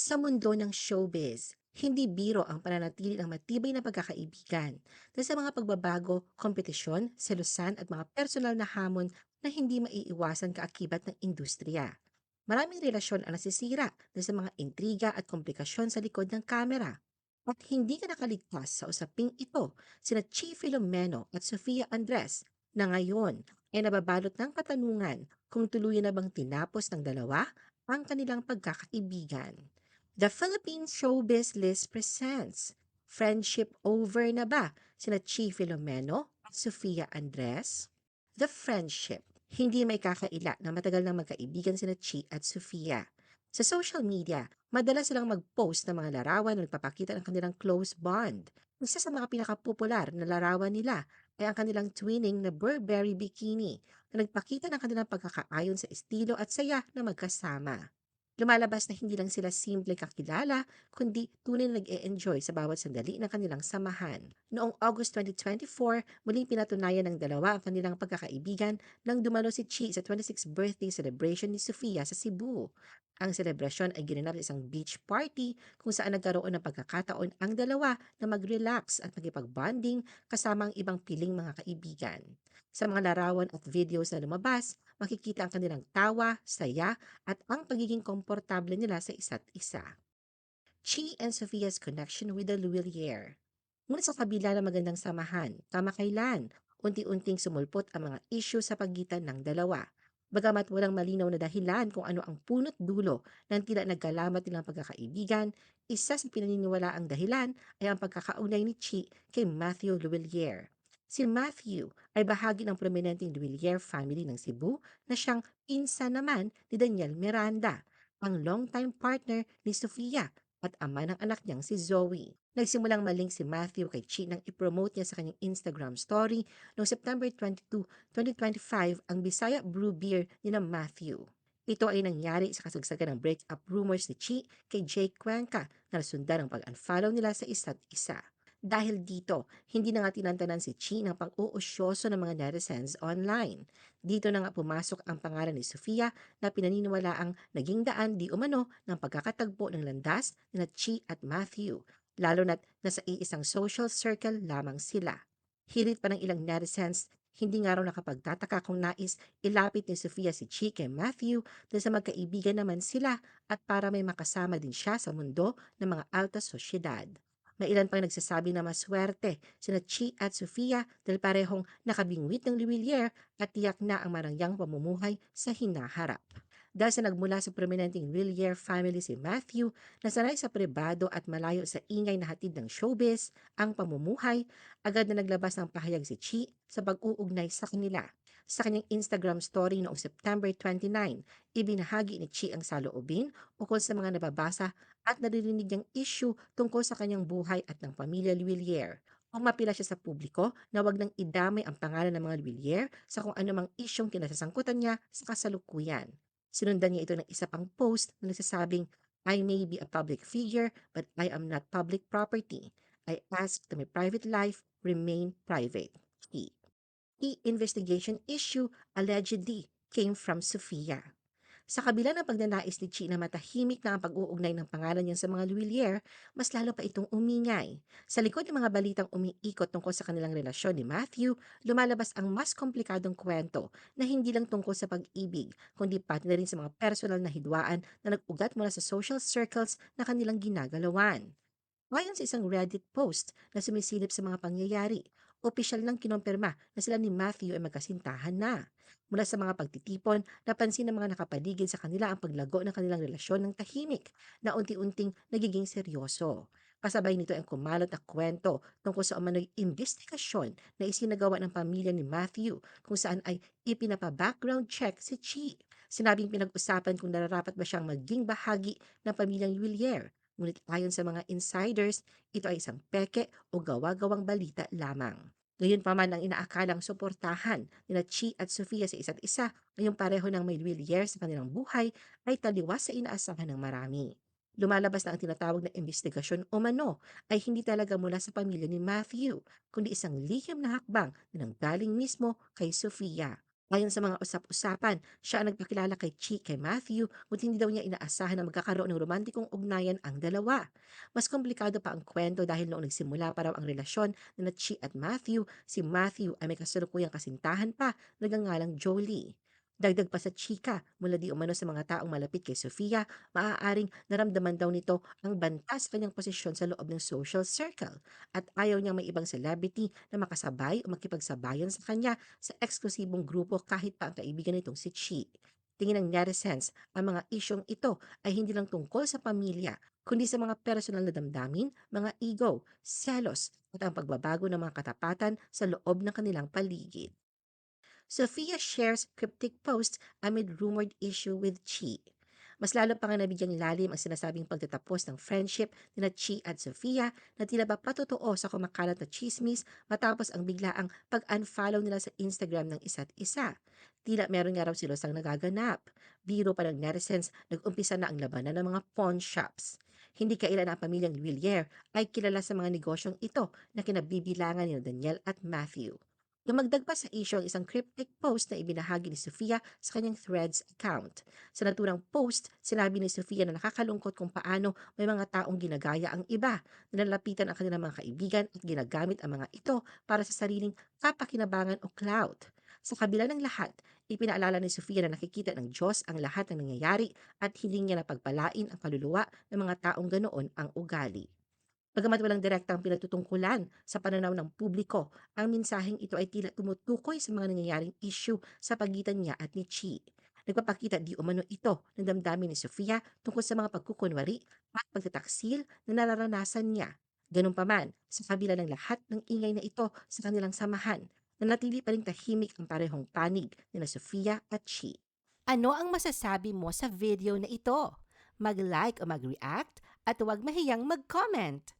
Sa mundo ng showbiz, hindi biro ang pananatili ng matibay na pagkakaibigan dahil sa mga pagbabago, kompetisyon, selusan at mga personal na hamon na hindi maiiwasan kaakibat ng industriya. Maraming relasyon ang nasisira dahil sa mga intriga at komplikasyon sa likod ng kamera. At hindi ka nakaligtas sa usaping ito sina Chi Filomeno at Sofia Andres na ngayon ay nababalot ng katanungan kung tuluyan na bang tinapos ng dalawa ang kanilang pagkakaibigan. The Philippine Showbiz List presents Friendship Over na ba sina Chi Filomeno Sofia Andres? The Friendship. Hindi may kakaila na matagal nang magkaibigan sina Chi at Sofia. Sa social media, madalas silang mag-post ng mga larawan na nagpapakita ng kanilang close bond. Isa sa mga pinakapopular na larawan nila ay ang kanilang twinning na Burberry bikini na nagpakita ng kanilang pagkakaayon sa estilo at saya na magkasama. Lumalabas na hindi lang sila simple kakilala, kundi tunay na nag-e-enjoy sa bawat sandali ng kanilang samahan. Noong August 2024, muling pinatunayan ng dalawa ang kanilang pagkakaibigan nang dumalo si Chi sa 26th birthday celebration ni Sofia sa Cebu. Ang selebrasyon ay ginanap sa isang beach party kung saan nagkaroon ng pagkakataon ang dalawa na mag-relax at magipag-bonding kasama ang ibang piling mga kaibigan. Sa mga larawan at videos na lumabas, makikita ang kanilang tawa, saya, at ang pagiging komportable nila sa isa't isa. Chi and Sophia's connection with the Louvillier. Ngunit sa kabila ng magandang samahan, kamakailan, unti-unting sumulpot ang mga issue sa pagitan ng dalawa. Bagamat walang malinaw na dahilan kung ano ang punot dulo ng tila nagkalamat nilang pagkakaibigan, isa sa pinaniniwala ang dahilan ay ang pagkakaunay ni Chi kay Matthew Louvillier. Si Matthew ay bahagi ng prominenteng Louvillier family ng Cebu na siyang pinsan naman ni Daniel Miranda, ang longtime partner ni Sofia at ama ng anak niyang si Zoe. Nagsimulang maling si Matthew kay Chi nang ipromote niya sa kanyang Instagram story noong September 22, 2025 ang Bisaya Brew Beer ni na Matthew. Ito ay nangyari sa kasagsagan ng breakup rumors ni Chi kay Jake Cuenca na nasundan ng pag-unfollow nila sa isa't isa. Dahil dito, hindi na nga tinantanan si Chi ng pang-uusyoso ng mga netizens online. Dito na nga pumasok ang pangalan ni Sofia na pinaniniwala ang naging daan di umano ng pagkakatagpo ng landas ni Chi at Matthew, lalo na't nasa iisang social circle lamang sila. Hilit pa ng ilang netizens hindi nga raw nakapagtataka kung nais ilapit ni Sofia si Chi kay Matthew dahil sa magkaibigan naman sila at para may makasama din siya sa mundo ng mga alta sosyedad. May ilan pang nagsasabi na maswerte sina Chi at Sofia dahil parehong nakabingwit ng Louvillier at tiyak na ang marangyang pamumuhay sa hinaharap. Dahil sa nagmula sa prominenteng Villiers family si Matthew na sanay sa pribado at malayo sa ingay na hatid ng showbiz, ang pamumuhay, agad na naglabas ng pahayag si Chi sa pag-uugnay sa kanila. Sa kanyang Instagram story noong September 29, ibinahagi ni Chi ang saloobin ukol sa mga nababasa at naririnig niyang issue tungkol sa kanyang buhay at ng pamilya Louvillier. Umapila siya sa publiko na wag nang idamay ang pangalan ng mga Louvillier sa kung anumang isyong kinasasangkutan niya sa kasalukuyan. Sinundan niya ito ng isa pang post na nagsasabing, I may be a public figure, but I am not public property. I ask that my private life remain private. The investigation issue allegedly came from Sofia. Sa kabila ng pagnanais ni Chi na matahimik na ang pag-uugnay ng pangalan niya sa mga Louvillier, mas lalo pa itong umingay. Sa likod ng mga balitang umiikot tungkol sa kanilang relasyon ni Matthew, lumalabas ang mas komplikadong kwento na hindi lang tungkol sa pag-ibig, kundi pati na rin sa mga personal na hidwaan na nag-ugat mula sa social circles na kanilang ginagalawan. Ayon sa isang Reddit post na sumisilip sa mga pangyayari, opisyal nang kinumpirma na sila ni Matthew ay magkasintahan na. Mula sa mga pagtitipon, napansin ng mga nakapaligid sa kanila ang paglago ng kanilang relasyon ng tahimik na unti-unting nagiging seryoso. Kasabay nito ang kumalat na kwento tungkol sa umano'y investigasyon na isinagawa ng pamilya ni Matthew kung saan ay ipinapa-background check si Chi. Sinabing pinag-usapan kung nararapat ba siyang maging bahagi ng pamilyang Villiers Ngunit ayon sa mga insiders, ito ay isang peke o gawa-gawang balita lamang. Ngayon pa man ang inaakalang suportahan ni Chi at Sofia sa isa't isa ngayong pareho ng may Villiers sa kanilang buhay ay taliwas sa inaasahan ng marami. Lumalabas na ang tinatawag na investigasyon o mano ay hindi talaga mula sa pamilya ni Matthew, kundi isang lihim na hakbang na nanggaling mismo kay Sofia. Ayon sa mga usap-usapan, siya ang nagpakilala kay Chi kay Matthew ngunit hindi daw niya inaasahan na magkakaroon ng romantikong ugnayan ang dalawa. Mas komplikado pa ang kwento dahil noong nagsimula pa raw ang relasyon na Chi at Matthew, si Matthew ay may kasalukuyang kasintahan pa na nagangalang Jolie. Dagdag pa sa chika mula di umano sa mga taong malapit kay Sofia, maaaring naramdaman daw nito ang banta sa kanyang posisyon sa loob ng social circle at ayaw niyang may ibang celebrity na makasabay o makipagsabayan sa kanya sa eksklusibong grupo kahit pa ang kaibigan nitong si Chi. Tingin ng netizens, ang mga isyong ito ay hindi lang tungkol sa pamilya, kundi sa mga personal na damdamin, mga ego, selos, at ang pagbabago ng mga katapatan sa loob ng kanilang paligid. Sofia shares cryptic post amid rumored issue with Chi. Mas lalo pa nga nabigyang lalim ang sinasabing pagtatapos ng friendship ni na Chi at Sofia na tila ba patotoo sa kumakalat na chismis matapos ang biglaang pag-unfollow nila sa Instagram ng isa't isa. Tila meron nga raw silosang nagaganap. Biro pa ng netizens, nag-umpisa na ang labanan ng mga pawn shops. Hindi kailan ang pamilyang Villiers ay kilala sa mga negosyong ito na kinabibilangan ni Daniel at Matthew. Dumagdag pa sa issue ang isang cryptic post na ibinahagi ni Sofia sa kanyang Threads account. Sa naturang post, sinabi ni Sofia na nakakalungkot kung paano may mga taong ginagaya ang iba, nilalapitan ang kanilang mga kaibigan at ginagamit ang mga ito para sa sariling kapakinabangan o clout. Sa kabila ng lahat, ipinaalala ni Sofia na nakikita ng Diyos ang lahat ng nangyayari at hindi niya napagpalain ang kaluluwa ng mga taong ganoon ang ugali. Bagamat walang direktang pinagtutungkulan sa pananaw ng publiko, ang mensaheng ito ay tila tumutukoy sa mga nangyayaring issue sa pagitan niya at ni Chi. Nagpapakita di umano ito ng damdamin ni Sofia tungkol sa mga pagkukunwari at pagtataksil na nararanasan niya. Ganun pa man, sa kabila ng lahat ng ingay na ito sa kanilang samahan, nanatili pa rin tahimik ang parehong panig ni na Sofia at Chi. Ano ang masasabi mo sa video na ito? Mag-like o mag-react at huwag mahiyang mag-comment.